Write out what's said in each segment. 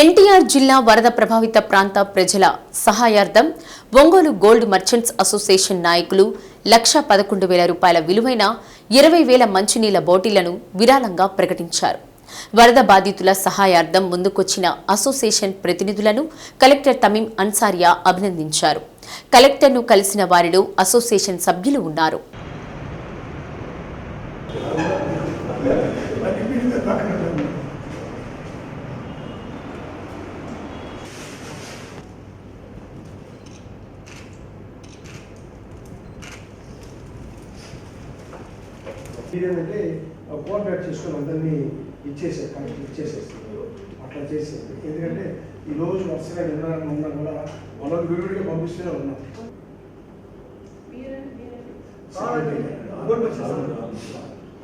ఎన్టీఆర్ జిల్లా వరద ప్రభావిత ప్రాంత ప్రజల సహాయార్థం ఒంగోలు గోల్డ్ మర్చెంట్స్ అసోసియేషన్ నాయకులు లక్ష పదకొండు వేల రూపాయల విలువైన ఇరవై వేల మంచినీళ్ళ బోటీలను విరాళంగా ప్రకటించారు. వరద బాధితుల సహాయార్థం ముందుకొచ్చిన అసోసియేషన్ ప్రతినిధులను కలెక్టర్ తమీం అన్సారియా అభినందించారు. కలెక్టర్ను కలిసిన వారిలో అసోసియేషన్ సభ్యులు ఉన్నారు. ఇదేంటంటే కోఆర్డినేట్ చేసుకొని అందరినీ ఇచ్చేసే కనెక్ట్ ఇచ్చేసేసి అట్లా చేసేది ఎందుకంటే ఈ రోజు వరుసగా నిన్న మొన్న కూడా వాళ్ళకి విడివిడిగా పంపిస్తూనే ఉన్నాం.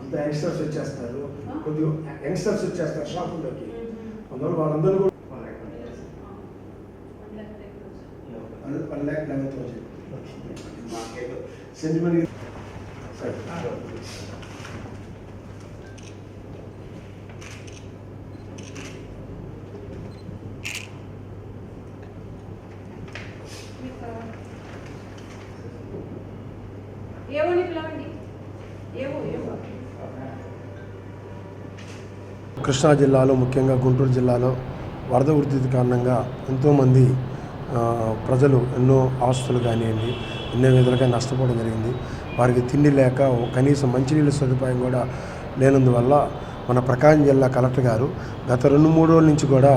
అంత యంగ్స్టర్స్ వచ్చేస్తారు. కొద్దిగా యంగ్స్టర్స్ వచ్చేస్తారు షాపుల్లోకి అందువల్ల వాళ్ళందరూ కూడా one lakh eleven thousand sentiment ఏమని పిలవండి కృష్ణా జిల్లాలో ముఖ్యంగా గుంటూరు జిల్లాలో వరద ఉధృతి కారణంగా ఎంతోమంది ప్రజలు ఎన్నో ఆస్తులు కానివ్వండి ఎన్నో విధాలుగా నష్టపోవడం జరిగింది. వారికి తిండి లేక కనీసం మంచినీళ్ళ సదుపాయం కూడా లేనందువల్ల మన ప్రకాశం జిల్లా కలెక్టర్ గారు గత రెండు మూడు రోజుల నుంచి కూడా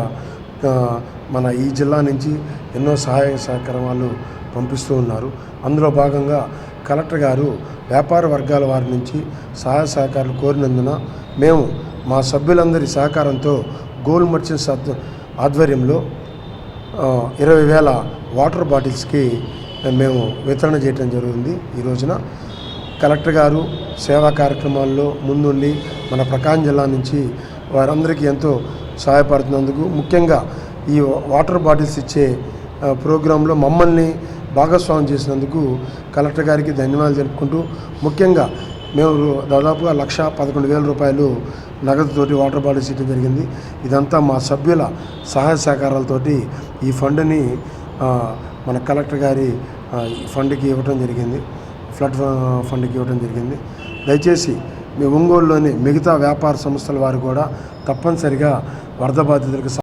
మన ఈ జిల్లా నుంచి ఎన్నో సహాయ సహకారాలు పంపిస్తూ ఉన్నారు. అందులో భాగంగా కలెక్టర్ గారు వ్యాపార వర్గాల వారి నుంచి సహాయ సహకారాలు కోరినందున మేము మా సభ్యులందరి సహకారంతో గోల్డ్ మర్చెంట్స్ ఆధ్వర్యంలో ఇరవై వేల వాటర్ బాటిల్స్కి మేము వితరణ చేయడం జరుగుతుంది. ఈ రోజున కలెక్టర్ గారు సేవా కార్యక్రమాల్లో ముందుండి మన ప్రకాశం జిల్లా నుంచి వారందరికీ ఎంతో సహాయపడుతున్నందుకు ముఖ్యంగా ఈ వాటర్ బాటిల్స్ ఇచ్చే ప్రోగ్రాంలో మమ్మల్ని భాగస్వామ్యం చేసినందుకు కలెక్టర్ గారికి ధన్యవాదాలు జరుపుకుంటూ ముఖ్యంగా మేము దాదాపుగా లక్ష పదకొండు వేల రూపాయలు నగదుతోటి వాటర్ బాటిల్స్ ఇవ్వడం జరిగింది. ఇదంతా మా సభ్యుల సహాయ సహకారాలతోటి ఈ ఫండ్ని మన కలెక్టర్ గారి ఫండ్కి ఇవ్వటం జరిగింది. ఫ్లడ్ ఫండ్కి ఇవ్వడం జరిగింది. దయచేసి మీ ఒంగోలులోని మిగతా వ్యాపార సంస్థల వారు కూడా తప్పనిసరిగా వరద బాధితులకు